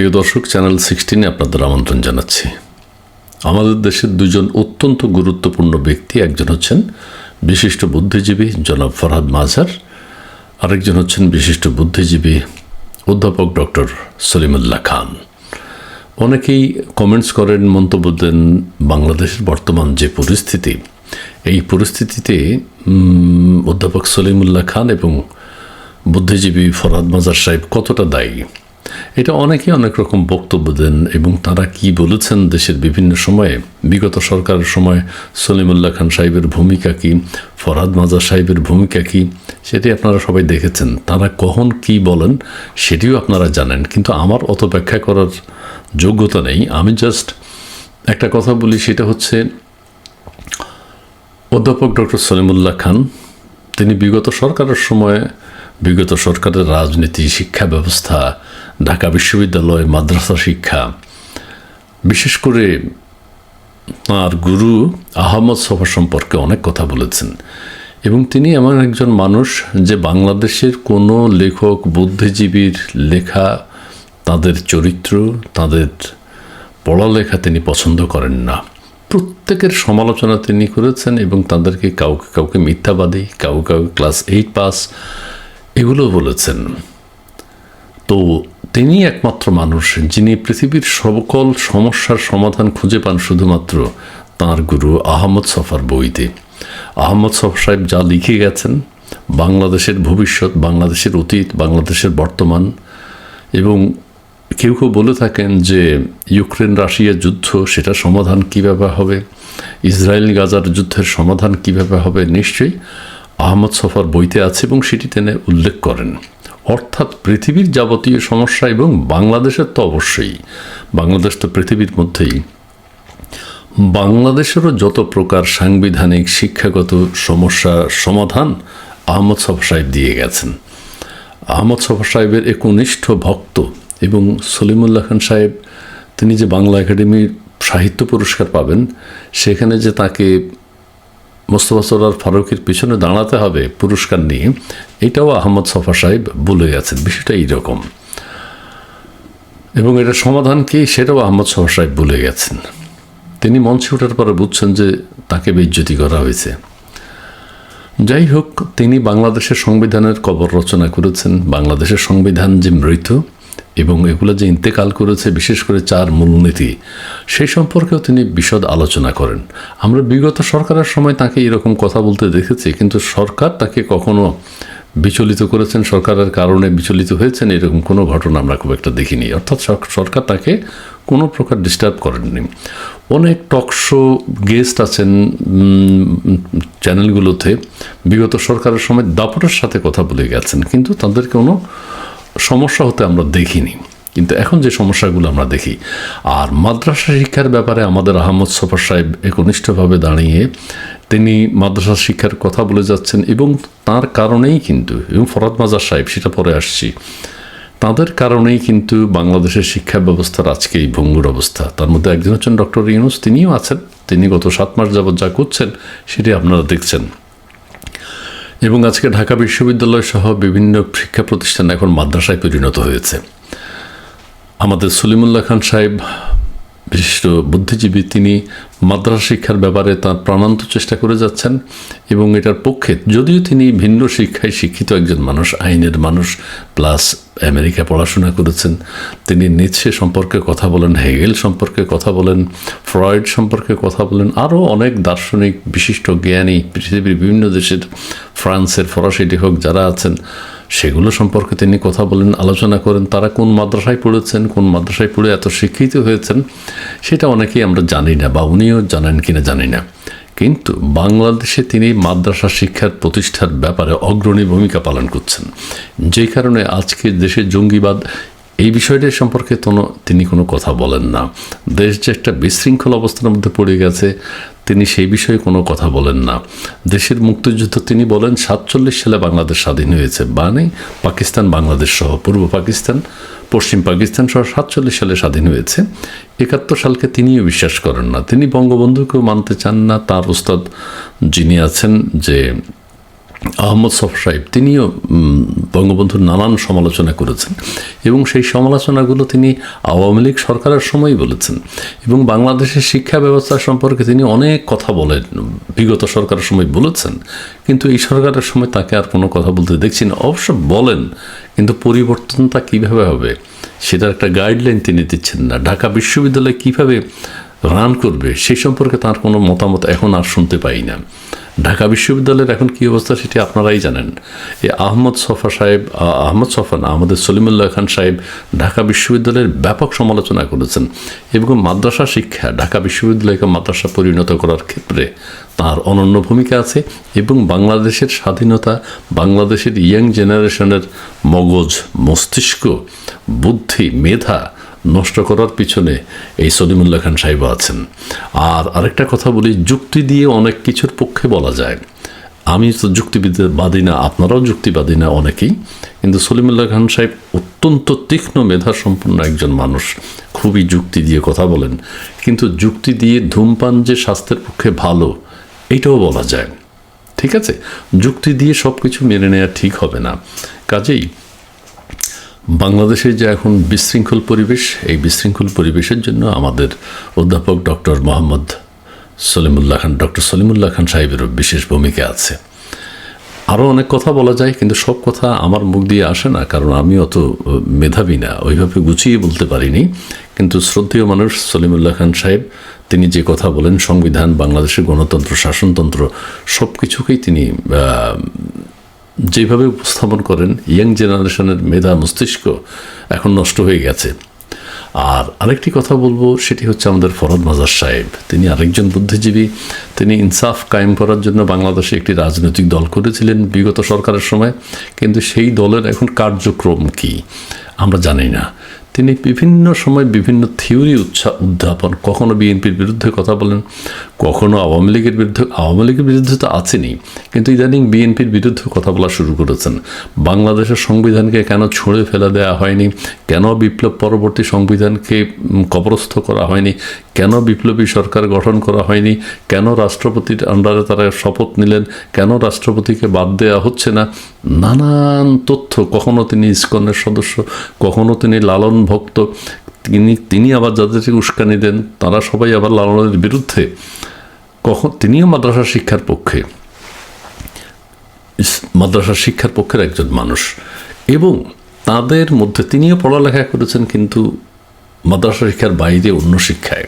প্রিয় দর্শক চ্যানেল সিক্সটিনে আপনাদের আমন্ত্রণ জানাচ্ছি। আমাদের দেশের দুজন অত্যন্ত গুরুত্বপূর্ণ ব্যক্তি, একজন হচ্ছেন বিশিষ্ট বুদ্ধিজীবী জনাব ফরহাদ মাজার, আরেকজন হচ্ছেন বিশিষ্ট বুদ্ধিজীবী অধ্যাপক ডক্টর সলিমুল্লাহ খান। অনেকেই কমেন্টস করেন, মন্তব্য দেন, বাংলাদেশের বর্তমান যে পরিস্থিতি, এই পরিস্থিতিতে অধ্যাপক সলিমুল্লাহ খান এবং বুদ্ধিজীবী ফরহাদ মাজার সাহেব কতটা দায়ী? এটা অনেকে অনেক রকম বক্তব্য দেন এবং তারা কি বলেছেন দেশের বিভিন্ন সময়ে? বিগত সরকারের সময় সলিমুল্লাহ খান সাহেবের ভূমিকা কি? ফরাদ মাজা সাহেবের ভূমিকা কি? সেটি আপনারা সবাই দেখেছেন। তারা কখন কি বলেন সেটিও আপনারা জানেন, কিন্তু আমার অত ব্যাখ্যা করার যোগ্যতা নেই। আমি জাস্ট একটা কথা বলি, সেটা হচ্ছে অধ্যাপক ডক্টর সলিমুল্লাহ খান, তিনি বিগত সরকারের সময়, বিগত সরকারের রাজনীতি, শিক্ষা ব্যবস্থা ঢাকা বিশ্ববিদ্যালয় মাদ্রাসা শিক্ষা। বিশেষ করে তাঁর গুরু আহমদ সভা সম্পর্কে অনেক কথা বলেছেন। এবং তিনি এমন একজন মানুষ যে বাংলাদেশের কোনো লেখক, বুদ্ধিজীবীর লেখা, তাদের চরিত্র, তাদের পড়ালেখা তিনি পছন্দ করেন না। প্রত্যেকের সমালোচনা তিনি করেছেন এবং তাদেরকে কাউকে কাউকে মিথ্যাবাদী, কাউকে কাউকে ক্লাস এইট পাস এগুলো বলেছেন। তো তিনি একমাত্র মানুষ যিনি পৃথিবীর সকল সমস্যার সমাধান খুঁজে পান শুধুমাত্র তাঁর গুরু আহমদ সফার বইতে। আহমদ সফর সাহেব যা লিখে গেছেন, বাংলাদেশের ভবিষ্যৎ, বাংলাদেশের অতীত, বাংলাদেশের বর্তমান এবং কেউ কেউ বলে থাকেন যে ইউক্রেন রাশিয়া যুদ্ধ, সেটা সমাধান কীভাবে হবে, ইসরায়েল গাজার যুদ্ধের সমাধান কীভাবে হবে, নিশ্চয়ই আহমদ সফার বইতে আছে এবং সেটি তিনি উল্লেখ করেন। অর্থাৎ পৃথিবীর যাবতীয় সমস্যা এবং বাংলাদেশের তো অবশ্যই। বাংলাদেশ তো পৃথিবীর মধ্যেই। বাংলাদেশেরও যত প্রকার সাংবিধানিক, শিক্ষাগত সমস্যার সমাধান আহমদ সফা সাহেব দিয়ে গেছেন। আহমদ সফা সাহেবের একনিষ্ঠ ভক্ত এবং সলিমুল্লাহ খান সাহেব, তিনি যে বাংলা একাডেমির সাহিত্য পুরস্কার পাবেন, সেখানে যে তাকে মোস্তফা সরার ফারুকের পিছনে দাঁড়াতে হবে পুরস্কার নিয়ে। এটাও আহমদ সফা সাহেব বলে গেছেন বিষয়টা এইরকম। এবং এটা সমাধান কি সেটাও আহমদ সফা সাহেব বলে গেছেন। তিনি মঞ্চে ওঠার পরে বুঝছেন যে তাকে বেজ্জতি করা হয়েছে। যাই হোক, তিনি বাংলাদেশের সংবিধানের কবর রচনা করেছেন। বাংলাদেশের সংবিধান যে মৃত এবং এগুলো যে ইন্তেকাল করেছে, বিশেষ করে চার মূলনীতি সেই সম্পর্কেও তিনি বিশদ আলোচনা করেন। আমরা বিগত সরকারের সময় তাকে এরকম কথা বলতে দেখেছি, কিন্তু সরকার তাকে কখনো বিচলিত করেছেন, সরকারের কারণে বিচলিত হয়েছেন, এরকম কোনো ঘটনা আমরা খুব একটা দেখিনি। অর্থাৎ সরকার তাকে কোনো প্রকার ডিস্টার্ব করেননি। অনেক টক শো গেস্ট আছেন চ্যানেলগুলোতে বিগত সরকারের সময় দাপটের সাথে কথা বলে গেছেন, কিন্তু তাদের কোনো সমস্যা হতে আমরা দেখিনি। কিন্তু এখন যে সমস্যাগুলো আমরা দেখি, আর মাদ্রাসা শিক্ষার ব্যাপারে আমাদের আহমদ সফর সাহেব একনিষ্ঠভাবে দাঁড়িয়ে তিনি মাদ্রাসা শিক্ষার কথা বলে যাচ্ছেন এবং তার কারণেই কিন্তু, এবং ফরাদ মাজার সাহেব, সেটা পরে আসছি, তাদের কারণেই কিন্তু বাংলাদেশের শিক্ষা ব্যবস্থার আজকে এই ভঙ্গুর অবস্থা। তার মধ্যে একজন হচ্ছেন ডক্টর ইউনুস, তিনিও আছেন, তিনি গত সাত মাস যাবৎ যা করছেন, সেটি আপনারা দেখছেন। এবং আজকে ঢাকা বিশ্ববিদ্যালয় সহ বিভিন্ন শিক্ষা প্রতিষ্ঠান এখন মাদ্রাসায় পরিণত হয়েছে। আমাদের সলিমুল্লাহ খান সাহেব বিশিষ্ট বুদ্ধিজীবী তিনি মাদ্রাসা শিক্ষার ব্যাপারে তার প্রাণান্ত চেষ্টা করে যাচ্ছেন এবং এটার পক্ষে যদিও তিনি ভিন্ন শিক্ষায় শিক্ষিত একজন মানুষ, আইনের মানুষ, প্লাস আমেরিকা পড়াশোনা করেছেন। তিনি নিচ্ছে সম্পর্কে কথা বলেন, হেগেল সম্পর্কে কথা বলেন, ফ্রয়েড সম্পর্কে কথা বলেন, আরও অনেক দার্শনিক, বিশিষ্ট জ্ঞানী, পৃথিবীর বিভিন্ন দেশের, ফ্রান্সের, ফরাসি লেখক যারা আছেন সেগুলো সম্পর্কে তিনি কথা বলেন, আলোচনা করেন, তারা কোন মাদ্রাসায় পড়েছেন, কোন মাদ্রাসায় পড়ে এত শিক্ষিত হয়েছেন, সেটা অনেকেই আমরা জানি না বা উনিও জানেন কিনা জানি না। কিন্তু বাংলাদেশে তিনি মাদ্রাসা শিক্ষার প্রতিষ্ঠার ব্যাপারে অগ্রণী ভূমিকা পালন করছেন। যে কারণে আজকে দেশে জঙ্গিবাদ এই বিষয়টি সম্পর্কে কোনো, তিনি কোনো কথা বলেন না। দেশ যে একটা বিশৃঙ্খল অবস্থার মধ্যে পড়ে গেছে, তিনি সেই বিষয়ে কোনো কথা বলেন না। দেশের মুক্তিযুদ্ধ, তিনি বলেন, সাতচল্লিশ সালে বাংলাদেশ স্বাধীন হয়েছে। মানে পাকিস্তান, বাংলাদেশ সহ পূর্ব পাকিস্তান, পশ্চিম পাকিস্তান সহ সাতচল্লিশ সালে স্বাধীন হয়েছে। একাত্তর সালকে তিনিও বিশ্বাস করেন না। তিনি বঙ্গবন্ধুকেও মানতে চান না। তার উস্তাদ যিনি আছেন যে আহমদ সফ সাহেব, তিনিও বঙ্গবন্ধুর নানান সমালোচনা করেছেন এবং সেই সমালোচনাগুলো তিনি আওয়ামী লীগ সরকারের সময়ই বলেছেন এবং বাংলাদেশের শিক্ষা ব্যবস্থা সম্পর্কে তিনি অনেক কথা বলেন, বিগত সরকারের সময় বলেছেন, কিন্তু এই সরকারের সময় তাকে আর কোনো কথা বলতে দেখছি না। অবশ্য বলেন, কিন্তু পরিবর্তনটা কীভাবে হবে সেটার একটা গাইডলাইন তিনি দিচ্ছেন না। ঢাকা বিশ্ববিদ্যালয় কীভাবে রান করবে সেই সম্পর্কে তার কোনো মতামত এখন আর শুনতে পাই না। ঢাকা বিশ্ববিদ্যালয়ের এখন কী অবস্থা সেটি আপনারাই জানেন। এই আহমদ সফা সাহেব আহমদ সফা না আমাদের সলিমুল্লাহ খান সাহেব ঢাকা বিশ্ববিদ্যালয়ের ব্যাপক সমালোচনা করেছেন এবং মাদ্রাসা শিক্ষা ঢাকা বিশ্ববিদ্যালয়কে মাদ্রাসা পরিণত করার ক্ষেত্রে তার অনন্য ভূমিকা আছে এবং বাংলাদেশের স্বাধীনতা, বাংলাদেশের ইয়াং জেনারেশনের মগজ, মস্তিষ্ক, বুদ্ধি, মেধা নষ্ট করার পিছনে এই সলিমুল্লাহ খান সাহেব আছেন। আর আরেকটা কথা বলি, যুক্তি দিয়ে অনেক কিছুর পক্ষে বলা যায়। আমি তো যুক্তিবাদী না, আপনারাও যুক্তিবাদী না অনেকেই। কিন্তু সলিমুল্লাহ খান সাহেব অত্যন্ত তীক্ষ্ণ মেধা সম্পন্ন একজন মানুষ, খুবই যুক্তি দিয়ে কথা বলেন। কিন্তু যুক্তি দিয়ে ধূমপান যে স্বাস্থ্যের পক্ষে ভালো এইটাও বলা যায়। ঠিক আছে? যুক্তি দিয়ে সব কিছু মেনে নেওয়া ঠিক হবে না। কাজেই বাংলাদেশে যে এখন বিশৃঙ্খল পরিবেশ, এই বিশৃঙ্খল পরিবেশের জন্য আমাদের অধ্যাপক ডক্টর মোহাম্মদ সলিমুল্লাহ খান, ডক্টর সলিমুল্লাহ খান সাহেবেরও বিশেষ ভূমিকা আছে। আরও অনেক কথা বলা যায়, কিন্তু সব কথা আমার মুখ দিয়ে আসে না, কারণ আমি অত মেধাবী না, ওইভাবে গুছিয়ে বলতে পারিনি। কিন্তু শ্রদ্ধেয় মানুষ সলিমুল্লাহ খান সাহেব, তিনি যে কথা বলেন, সংবিধান, বাংলাদেশের গণতন্ত্র, শাসনতন্ত্র সব কিছুকেই তিনি যেভাবে উপস্থাপন করেন, ইয়াং জেনারেশনের মেধা, মস্তিষ্ক এখন নষ্ট হয়ে গেছে। আর আরেকটি কথা বলব, সেটি হচ্ছে আমাদের ফরদ মাজার সাহেব। তিনি আরেকজন বুদ্ধিজীবী। তিনি ইনসাফ কায়েম করার জন্য বাংলাদেশে একটি রাজনৈতিক দল করেছিলেন বিগত সরকারের সময়। কিন্তু সেই দলের এখন কার্যক্রম কি, আমরা জানি না। তিনি বিভিন্ন সময় বিভিন্ন থিওরি উৎসা উদ্যাপন কখনো বিএনপির বিরুদ্ধে কথা বলেন, কখনো আওয়ামী লীগের বিরুদ্ধে, আওয়ামী লীগের বিরুদ্ধে তো আছেনই, কিন্তু ইদানিং বিএনপির বিরুদ্ধে কথা বলা শুরু করেছেন। বাংলাদেশের সংবিধানকে কেন ছুঁড়ে ফেলে দেওয়া হয়নি? কেন বিপ্লব পরবর্তী সংবিধানকে কবরস্থ করা হয়নি? কেন বিপ্লবী সরকার গঠন করা হয়নি? কেন রাষ্ট্রপতির আন্ডারে তারা শপথ নিলেন? কেন রাষ্ট্রপতিকে বাদ দেওয়া হচ্ছে না? নানান তথ্য, কখনো তিনি ইস্কনের সদস্য, কখনো তিনি লালন ভক্ত, তিনি তিনি আবার যাদেরকে উস্কানি দেন, তারা সবাই আবার লালনের বিরুদ্ধে। কখন? তিনিও মাদ্রাসা শিক্ষার পক্ষে। মাদ্রাসা শিক্ষার পক্ষের একজন মানুষ। এবং তাদের মধ্যে তিনিও পড়ালেখা করেছেন কিন্তু মাদ্রাসা শিক্ষার বাইরে অন্য শিক্ষায়।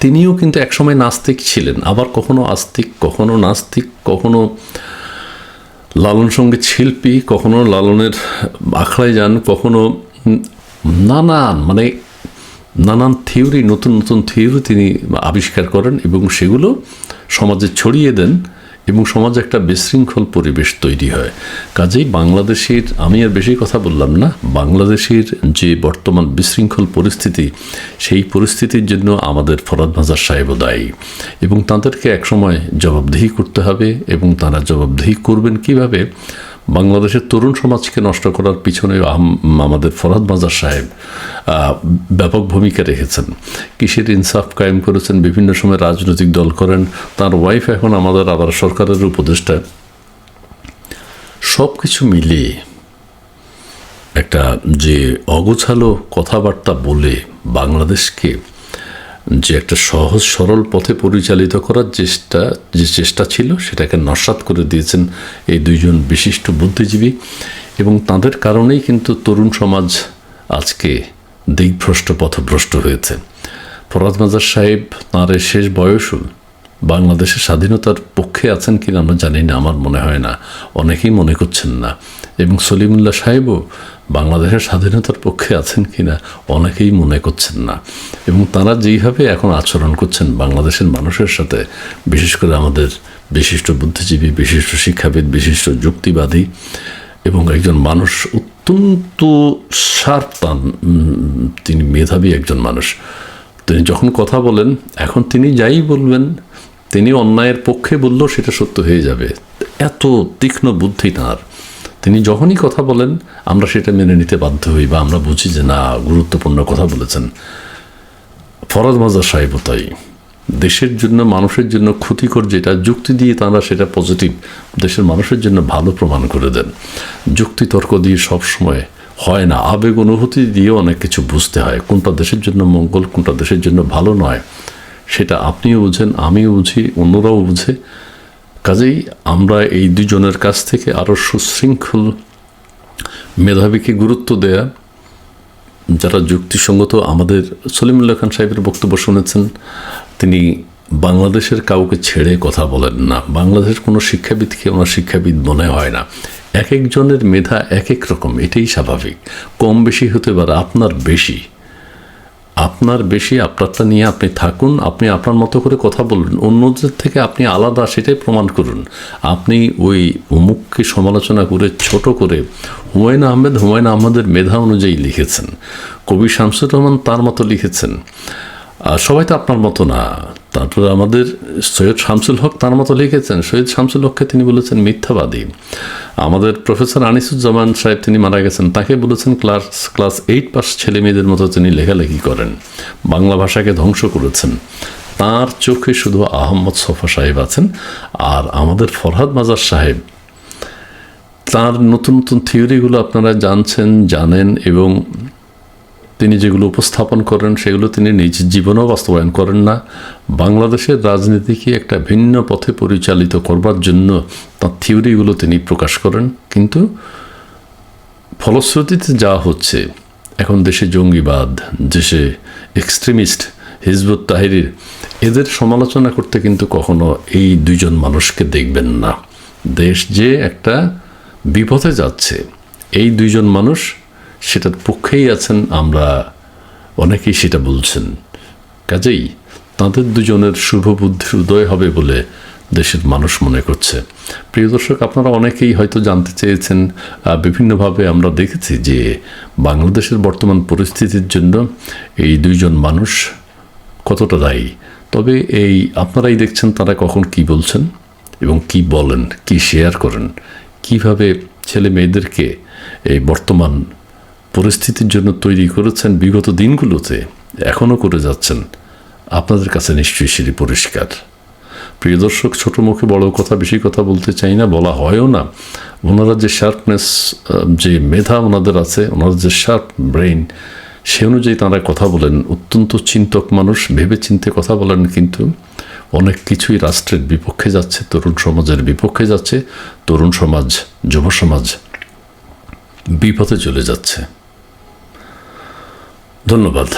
তিনিও কিন্তু একসময় নাস্তিক ছিলেন, আবার কখনো আস্তিক, কখনো নাস্তিক, কখনো লালন সংগীত শিল্পী, কখনো লালনের আখড়ায় যান, কখনো নানান মানে নানান থিওরি, নতুন নতুন থিওরি তিনি আবিষ্কার করেন এবং সেগুলো সমাজে ছড়িয়ে দেন এবং সমাজে একটা বিশৃঙ্খল পরিবেশ তৈরি হয়। কাজেই বাংলাদেশের, আমি আর বেশি কথা বললাম না, বাংলাদেশের যে বর্তমান বিশৃঙ্খল পরিস্থিতি, সেই পরিস্থিতির জন্য আমাদের ফরাদ মাজার সাহেবও দায়ী এবং তাদেরকে একসময় জবাবদিহি করতে হবে এবং তারা জবাবদিহি করবেন কীভাবে? বাংলাদেশের তরুণ সমাজকে নষ্ট করার পিছনে আম- আমাদের ফরহাদ মাজার সাহেব ব্যাপক ভূমিকা রেখেছেন। কিসের ইনসাফ কায়েম করেছেন, বিভিন্ন সময় রাজনৈতিক দল করেন, তার ওয়াইফ এখন আমাদের আবার সরকারের উপদেষ্টা। সব কিছু মিলিয়ে একটা যে অগোছালো কথাবার্তা বলে বাংলাদেশকে যে একটা সহজ, সরল পথে পরিচালিত করার চেষ্টা, যে চেষ্টা ছিল, সেটাকে নস্বাত করে দিয়েছেন এই দুইজন বিশিষ্ট বুদ্ধিজীবী এবং তাদের কারণেই কিন্তু তরুণ সমাজ আজকে দিকভ্রষ্ট পথভ্রষ্ট হয়েছে। ফরাদ মাজার সাহেব, তাঁর শেষ বয়সও বাংলাদেশের স্বাধীনতার পক্ষে আছেন কিনা আমরা জানি না, আমার মনে হয় না। অনেকেই মনে করছেন না। এবং সলিমুল্লাহ সাহেবও বাংলাদেশের স্বাধীনতার পক্ষে আছেন কিনা অনেকেই মনে করছেন না। এবং তারা যেইভাবে এখন আচরণ করছেন বাংলাদেশের মানুষের সাথে, বিশেষ করে আমাদের বিশিষ্ট বুদ্ধিজীবী, বিশিষ্ট শিক্ষাবিদ, বিশিষ্ট যুক্তিবাদী এবং একজন মানুষ অত্যন্ত শার্প তান তিনি মেধাবী একজন মানুষ। তিনি যখন কথা বলেন, এখন তিনি যাই বলবেন, তিনি অন্যায়ের পক্ষে বললেও সেটা সত্য হয়ে যাবে। এত তীক্ষ্ণ বুদ্ধি তাঁর। তিনি যখনই কথা বলেন, আমরা সেটা মেনে নিতে বাধ্য হই বা আমরা বুঝি যে না, গুরুত্বপূর্ণ কথা বলেছেন। ফরাজ মাজার সাহেবও তাই। দেশের জন্য, মানুষের জন্য ক্ষতিকর যেটা যুক্তি দিয়ে তারা সেটা পজিটিভ দেশের মানুষের জন্য ভালো প্রমাণ করে দেন। যুক্তি তর্ক দিয়ে সবসময় হয় না। আবেগ, অনুভূতি দিয়ে অনেক কিছু বুঝতে হয়। কোনটা দেশের জন্য মঙ্গল, কোনটা দেশের জন্য ভালো নয়, সেটা আপনিও বুঝেন, আমিও বুঝি, অন্যরাও বুঝে। কাজেই আমরা এই দুজনের কাছ থেকে আরও সুশৃঙ্খল মেধাবীকে গুরুত্ব দেয়া, যারা যুক্তিসঙ্গত আমাদের সলিমুল্লাহ খান সাহেবের বক্তব্য শুনেছেন, তিনি বাংলাদেশের কাউকে ছেড়ে কথা বলেন না। বাংলাদেশের কোনো শিক্ষাবিদকে ওনার শিক্ষাবিদ মনে হয় না। এক একজনের মেধা এক এক রকম, এটাই স্বাভাবিক। কম বেশি হতে পারে, আপনার বেশি। আপনার বেশি আপনারটা নিয়ে আপনি থাকুন, আপনি আপনার মতো করে কথা বলুন, অন্যদের থেকে আপনি আলাদা সেটাই প্রমাণ করুন। আপনি ওই অমুককে সমালোচনা করে, ছোট করে হুমায়ুন আহমেদ, হুমায়ুন আহমেদের মেধা অনুযায়ী লিখেছেন। কবি শামসুর রহমান তার মতো লিখেছেন। সবাই তো আপনার মতো না। তারপরে আমাদের সৈয়দ শামসুল হক তার মতো লিখেছেন, সৈয়দ শামসুল হককে তিনি বলেছেন মিথ্যাবাদী। আমাদের প্রফেসর আনিসুজ্জামান সাহেব তিনি মারা গেছেন, তাকে বলেছেন ক্লাস ক্লাস এইট পাস ছেলে মেয়েদের মতো তিনি লেখালেখি করেন, বাংলা ভাষাকে ধ্বংস করেছেন। তার চোখে শুধু আহম্মদ সফা সাহেব আছেন আর আমাদের ফরহাদ মাজার সাহেব। তার নতুন নতুন থিওরিগুলো আপনারা জানছেন, জানেন এবং তিনি যেগুলো উপস্থাপন করেন, সেগুলো তিনি নিজ জীবনেও বাস্তবায়ন করেন না। বাংলাদেশের রাজনীতিকে একটা ভিন্ন পথে পরিচালিত করবার জন্য তার থিওরিগুলো তিনি প্রকাশ করেন। কিন্তু ফলশ্রুতিতে যা হচ্ছে, এখন দেশে জঙ্গিবাদ, দেশে এক্সট্রিমিস্ট, হিজবুত তাহিরির, এদের সমালোচনা করতে কিন্তু কখনো এই দুজন মানুষকে দেখবেন না। দেশ যে একটা বিপথে যাচ্ছে, এই দুইজন মানুষ সেটার পক্ষেই আছেন আমরা। অনেকেই সেটা বলছেন। কাজেই তাদের দুজনের শুভ বুদ্ধির উদয় হবে বলে দেশের মানুষ মনে করছে। প্রিয় দর্শক, আপনারা অনেকেই হয়তো জানতে চেয়েছেন বিভিন্নভাবে আমরা দেখেছি যে বাংলাদেশের বর্তমান পরিস্থিতির জন্য এই দুইজন মানুষ কতটা দায়ী। তবে এই আপনারাই দেখছেন তারা কখন কি বলছেন এবং কি বলেন, কি শেয়ার করেন, কীভাবে ছেলে মেয়েদেরকে এই বর্তমান পরিস্থিতির জন্য তৈরি করেছেন বিগত দিনগুলোতে এখনও করে যাচ্ছেন। আপনাদের কাছে নিশ্চয়ই সেটি পরিষ্কার। প্রিয় দর্শক, ছোট মুখে বড় কথা, বেশি কথা বলতে চাই না, বলা হয়ও না। ওনারা যে শার্পনেস যে মেধা ওনাদের আছে, ওনাদের যে শার্প ব্রেইন সে অনুযায়ী তাঁরা কথা বলেন। অত্যন্ত চিন্তক মানুষ ভেবে চিনতে কথা বলেন কিন্তু অনেক কিছুই রাষ্ট্রের বিপক্ষে যাচ্ছে, তরুণ সমাজের বিপক্ষে যাচ্ছে, তরুণ সমাজ, যুব সমাজ বিপথে চলে যাচ্ছে। ধন্যবাদ।